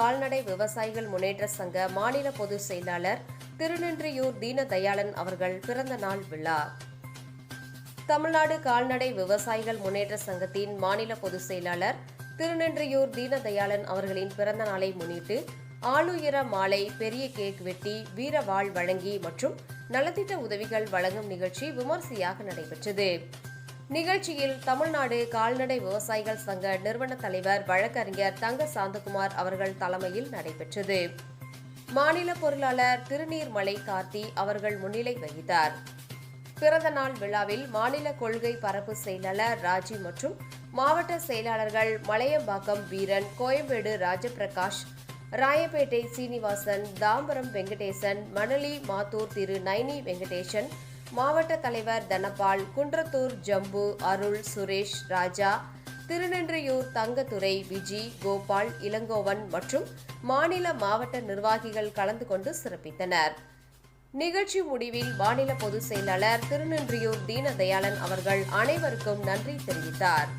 கால்நடை விவசாயிகள் முன்னேற்ற சங்க மாநில பொதுச் செயலாளர் திருநின்றியூர் தீனதயாளன் அவர்கள் பிறந்த நாள் விழா. தமிழ்நாடு கால்நடை விவசாயிகள் முன்னேற்ற சங்கத்தின் மாநில பொதுச் செயலாளர் திருநின்றியூர் தீனதயாளன் அவர்களின் பிறந்த நாளை முன்னிட்டு ஆளுயர மாலை பெரிய கேக் வெட்டி வீரவாள் வழங்கி மற்றும் நலத்திட்ட உதவிகள் வழங்கும் நிகழ்ச்சி விமர்சையாக நடைபெற்றது. நிகழ்ச்சியில் தமிழ்நாடு கால்நடை விவசாயிகள் சங்க நிறுவன தலைவர் வழக்கறிஞர் தங்க சாந்தகுமார் அவர்கள் தலைமையில் நடைபெற்றது. மாநில பொருளாளர் திருநீர்மலை கார்த்தி அவர்கள் முன்னிலை வகித்தார். பிறந்த நாள் விழாவில் மாநில கொள்கை பரப்பு செயலாளர் ராஜி மற்றும் மாவட்ட செயலாளர்கள் மலையம்பாக்கம் வீரன் கோயம்பேடு ராஜபிரகாஷ் ராயப்பேட்டை சீனிவாசன் தாம்பரம் வெங்கடேசன் மணலி மாத்தூர் திரு நைனி வெங்கடேசன் மாவட்ட தலைவர் தனபால் குன்றத்தூர் ஜம்பு அருள் சுரேஷ் ராஜா திருநென்றியூர் தங்கத்துறை விஜி கோபால் இளங்கோவன் மற்றும் மாநில மாவட்ட நிர்வாகிகள் கலந்து கொண்டு சிறப்பித்தனர். நிகழ்ச்சி முடிவில் மாநில பொதுச் செயலாளர் திருநின்றியூர் தீனதயாளன் அவர்கள் அனைவருக்கும் நன்றி தெரிவித்தார்.